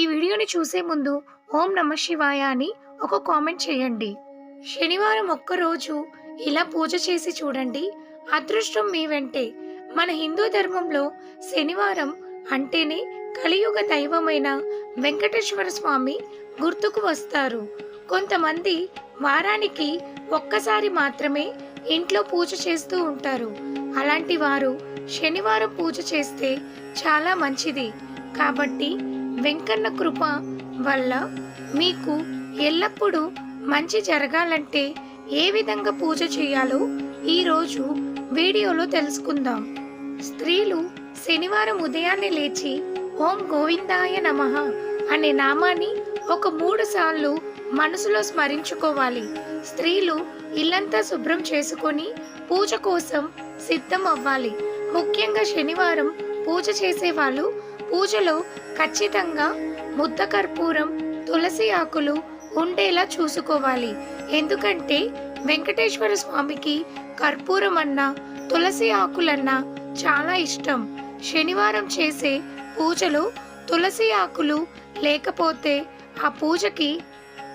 ఈ వీడియోని చూసే ముందు ఓం నమ శివాయ అని ఒక కామెంట్ చేయండి. శనివారం ఒక్కరోజు ఇలా పూజ చేసి చూడండి. అదృష్టం మీ వెంటే. మన హిందూ ధర్మంలో శనివారం అంటేనే కలియుగ దైవమైన వెంకటేశ్వర స్వామి గుర్తుకు వస్తారు. కొంతమంది వారానికి ఒక్కసారి మాత్రమే ఇంట్లో పూజ చేస్తూ ఉంటారు. అలాంటి వారు శనివారం పూజ చేస్తే చాలా మంచిది. కాబట్టి వెంకన్న కృప వల్ల మీకు ఎల్లప్పుడూ మంచి జరగాలంటే ఏ విధంగా పూజ చేయాలో ఈరోజు వీడియోలో తెలుసుకుందాం. స్త్రీలు శనివారం ఉదయాన్నే లేచి ఓం గోవిందాయ నమః అనే నామాన్ని ఒక మూడు సార్లు మనసులో స్మరించుకోవాలి. స్త్రీలు ఇల్లంతా శుభ్రం చేసుకొని పూజ కోసం సిద్ధం అవ్వాలి. ముఖ్యంగా శనివారం పూజ చేసేవాళ్ళు. పూజలో ఖచ్చితంగా ముద్ద కర్పూరం తులసి ఆకులు ఉండేలా చూసుకోవాలి. ఎందుకంటే వెంకటేశ్వర స్వామికి కర్పూరం అన్నా తులసి ఆకులన్నా చాలా ఇష్టం. శనివారం చేసే పూజలో తులసి ఆకులు లేకపోతే ఆ పూజకి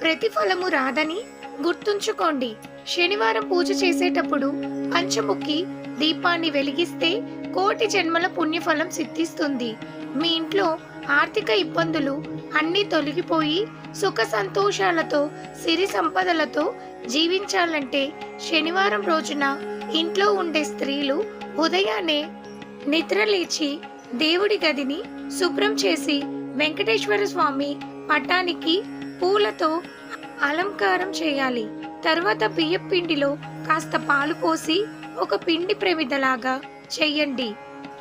ప్రతిఫలము రాదని గుర్తుంచుకోండి. శనివారం పూజ చేసేటప్పుడు పంచముఖి దీపాన్ని వెలిగిస్తే కోటి జన్మల పుణ్యఫలం సిద్ధిస్తుంది. మీ ఇంట్లో ఆర్థిక ఇబ్బందులు అన్నీ తొలగిపోయి సుఖ సంతోషాలతో సిరి సంపదలతో జీవించాలంటే శనివారం రోజున ఇంట్లో ఉండే స్త్రీలు ఉదయాన్నే నిద్రలేచి దేవుడి గదిని శుభ్రం చేసి వెంకటేశ్వర స్వామి పటానికి పూలతో అలంకారం చేయాలి. తర్వాత బియ్యం పిండిలో కాస్త పాలు పోసి ఒక పిండి ప్రమిదలాగా చెయ్యండి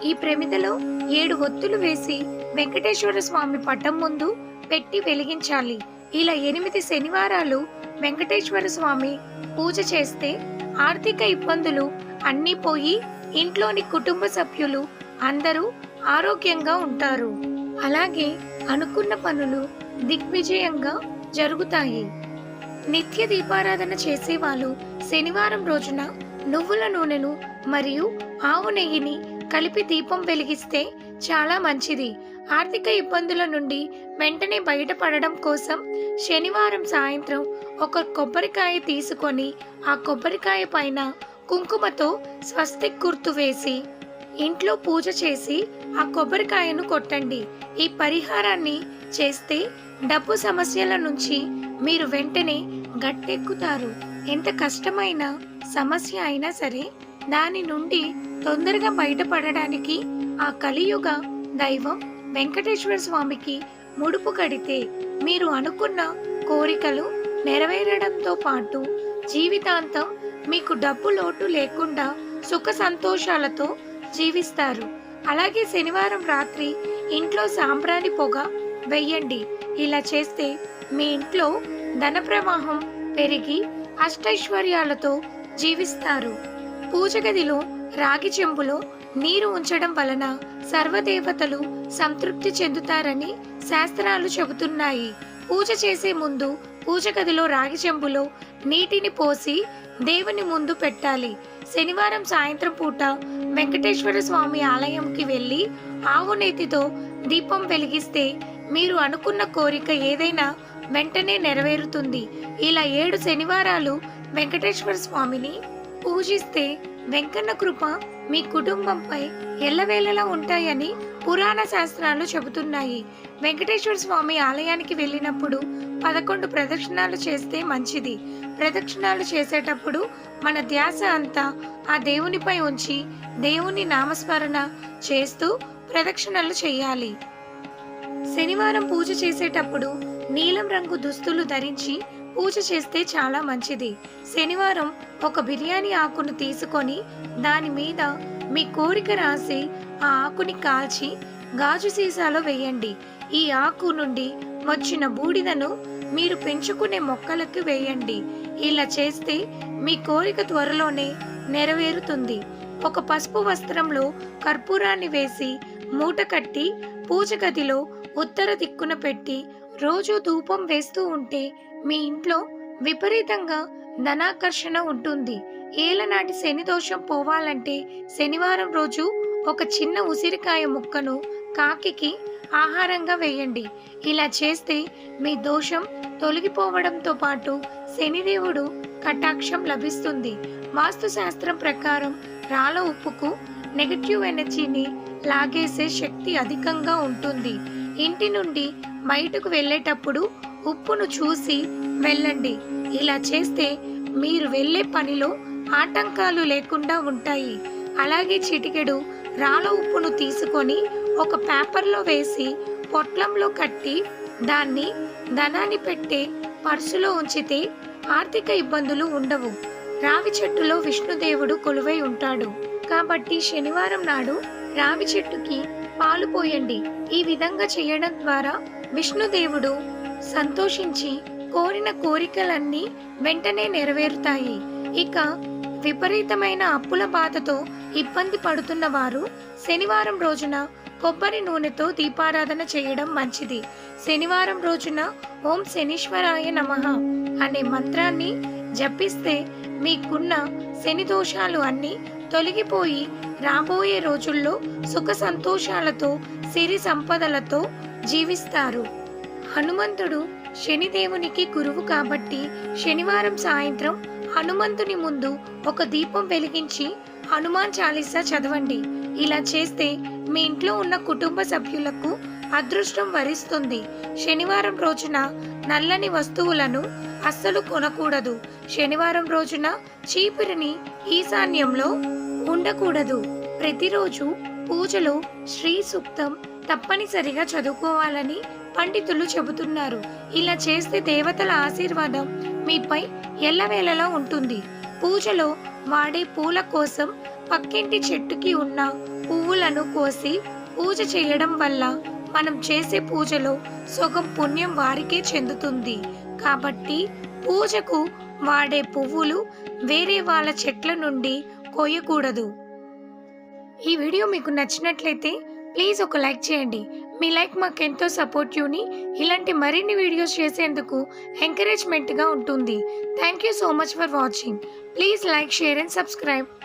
ఈ ప్రమిదలో ఏడు ఒత్తులు వేసి వెంకటేశ్వర స్వామి పటం ముందు పెట్టి వెలిగించాలి. ఇలా ఎనిమిది శనివారాలు వెంకటేశ్వర స్వామి పూజ చేస్తే ఆర్థిక ఇబ్బందులు అన్నీ పోయి ఇంట్లోని కుటుంబ సభ్యులు అందరూ ఆరోగ్యంగా ఉంటారు. అలాగే అనుకున్న పనులు దిగ్విజయంగా జరుగుతాయి. నిత్య దీపారాధన చేసేవాళ్ళు శనివారం రోజున నువ్వుల నూనెను మరియు ఆవు నెయ్యిని కలిపి దీపం వెలిగిస్తే చాలా మంచిది. ఆర్థిక ఇబ్బందుల నుండి వెంటనే బయటపడడం కోసం శనివారం సాయంత్రం ఒక కొబ్బరికాయ తీసుకొని ఆ కొబ్బరికాయ పైన కుంకుమతో స్వస్తిక్ గుర్తు వేసి ఇంట్లో పూజ చేసి ఆ కొబ్బరికాయను కొట్టండి. ఈ పరిహారాన్ని చేస్తే డబ్బు సమస్యల నుంచి మీరు వెంటనే గట్టెక్కుతారు. ఎంత కష్టమైన సమస్య అయినా సరే దాని నుండి తొందరగా బయటపడడానికి ఆ కలియుగ దైవం వెంకటేశ్వర స్వామికి ముడుపు కడితే మీరు అనుకున్న కోరికలు నెరవేరడంతో పాటు జీవితాంతం మీకు డబ్బు లోటు లేకుండా సుఖ సంతోషాలతో జీవిస్తారు. అలాగే శనివారం రాత్రి ఇంట్లో సాంబ్రాణి పొగ వెయ్యండి ఇలా చేస్తే మీ ఇంట్లో ధన ప్రవాహం పెరిగి అష్టైశ్వర్యాలతో జీవిస్తారు. పూజ గదిలో రాగి చెంబులో నీరు ఉంచడం వలన సర్వదేవతలు సంతృప్తి చెందుతారని శాస్త్రాలు చెబుతున్నాయి. పూజ చేసే ముందు పూజ గదిలో రాగి చెంబులో నీటిని పోసి దేవుని ముందు పెట్టాలి. శనివారం సాయంత్రం పూట వెంకటేశ్వర స్వామి ఆలయంకి వెళ్ళి ఆవు నేతితో దీపం వెలిగిస్తే మీరు అనుకున్న కోరిక ఏదైనా వెంటనే నెరవేరుతుంది. ఇలా ఏడు శనివారాలు వెంకటేశ్వర స్వామిని పూజిస్తే వెంకన్న కృప మీ కుటుంబంపై ఎల్లవేళలా ఉంటాయని పురాణ శాస్త్రాలు చెబుతున్నాయి. వెంకటేశ్వర స్వామి ఆలయానికి వెళ్ళినప్పుడు పదకొండు ప్రదక్షిణాలు చేస్తే మంచిది. ప్రదక్షిణాలు చేసేటప్పుడు మన ధ్యాస అంతా ఆ దేవునిపై ఉంచి దేవుని నామస్మరణ చేస్తూ ప్రదక్షిణలు చేయాలి. శనివారం పూజ చేసేటప్పుడు నీలం రంగు దుస్తులు ధరించి పూజ చేస్తే చాలా మంచిది. శనివారం ఒక బిర్యానీ ఆకును తీసుకొని దాని మీద మీ కోరిక రాసి ఆ ఆకుని కాల్చి గాజు సీసాలో వేయండి. ఈ ఆకు నుండి వచ్చిన బూడిదను మీరు పెంచుకునే మొక్కలకు వేయండి. ఇలా చేస్తే మీ కోరిక త్వరలోనే నెరవేరుతుంది. ఒక పసుపు వస్త్రంలో కర్పూరాన్ని వేసి మూట కట్టి పూజ గదిలో ఉత్తర దిక్కున పెట్టి రోజు ధూపం వేస్తూ ఉంటే మీ ఇంట్లో విపరీతంగా ధనాకర్షణ ఉంటుంది. ఏలనాటి శని దోషం పోవాలంటే శనివారం రోజు ఒక చిన్న ఉసిరికాయ ముక్కను కాకికి ఆహారంగా వేయండి. ఇలా చేస్తే మీ దోషం తొలగిపోవడంతో పాటు శనిదేవుడు కటాక్షం లభిస్తుంది. వాస్తు శాస్త్రం ప్రకారం రాళ్ళ ఉప్పుకు నెగటివ్ ఎనర్జీని లాగేసే శక్తి అధికంగా ఉంటుంది. ఇంటి నుండి బయటకు వెళ్ళేటప్పుడు ఉప్పును చూసి వెళ్ళండి. ఇలా చేస్తే మీరు వెళ్ళే పనిలో ఆటంకాలు లేకుండా ఉంటాయి. అలాగే చిటికెడు రాళ్ళ ఉప్పును తీసుకొని ఒక పేపర్లో వేసి పొట్లంలో కట్టి దాన్ని ధనాన్ని పెట్టే పర్సులో ఉంచితే ఆర్థిక ఇబ్బందులు ఉండవు. రావి చెట్టులో విష్ణుదేవుడు కొలువై ఉంటాడు. కాబట్టి శనివారం నాడు రావి చెట్టుకి పాలు పోయండి. ఈ విధంగా చేయడం ద్వారా విష్ణుదేవుడు సంతోషించి కోరిన కోరికలన్నీ వెంటనే నెరవేరుతాయి. ఇక విపరీతమైన అప్పుల బాధతో ఇబ్బంది పడుతున్న వారు శనివారం రోజున కొబ్బరి నూనెతో దీపారాధన చేయడం మంచిది. శనివారం రోజున ఓం శనీశ్వరాయ నమః అనే మంత్రాన్ని జపిస్తే మీకున్న శని దోషాలు అన్నీ తొలగిపోయి రాబోయే రోజుల్లో సుఖ సంతోషాలతో సిరి సంపదలతో జీవిస్తారు. హనుమంతుడు శనిదేవునికి గురువు కాబట్టి శనివారం సాయంత్రం హనుమంతుని ముందు ఒక దీపం వెలిగించి హనుమాన్ చాలీసా చదవండి. ఇలా చేస్తే మీ ఇంట్లో ఉన్న కుటుంబ సభ్యులకు అదృష్టం వరిస్తుంది. శనివారం రోజున నల్లని వస్తువులను అస్సలు కొనకూడదు. శనివారం రోజున చీపురిని ఈశాన్యంలో ఉండకూడదు. ప్రతిరోజు పూజలో శ్రీ సూక్తం తప్పనిసరిగా చదువుకోవాలని పండితులు చెబుతున్నారు. ఇలా చేస్తే దేవతల ఆశీర్వాదం మీపై ఎల్లవేళలా ఉంటుంది. పూజలో వాడే పూల కోసం పక్కింటి చెట్టుకి ఉన్న పువ్వులను కోసి పూజ చేయడం వల్ల మనం చేసే పూజలో సుఖం పుణ్యం వారికే చెందుతుంది. కాబట్టి పూజకు వాడే పువ్వులు వేరే వాళ్ళ చెట్ల నుండి కోయకూడదు. ఈ వీడియో మీకు నచ్చినట్లయితే ప్లీజ్ ఒక లైక్ చేయండి. మీ లైక్ మాకు ఎంతో సపోర్టివ్ని ఇలాంటి మరిన్ని వీడియోస్ చేసేందుకు ఎంకరేజ్మెంట్గా ఉంటుంది. Thank you so much for watching. Please like share and subscribe.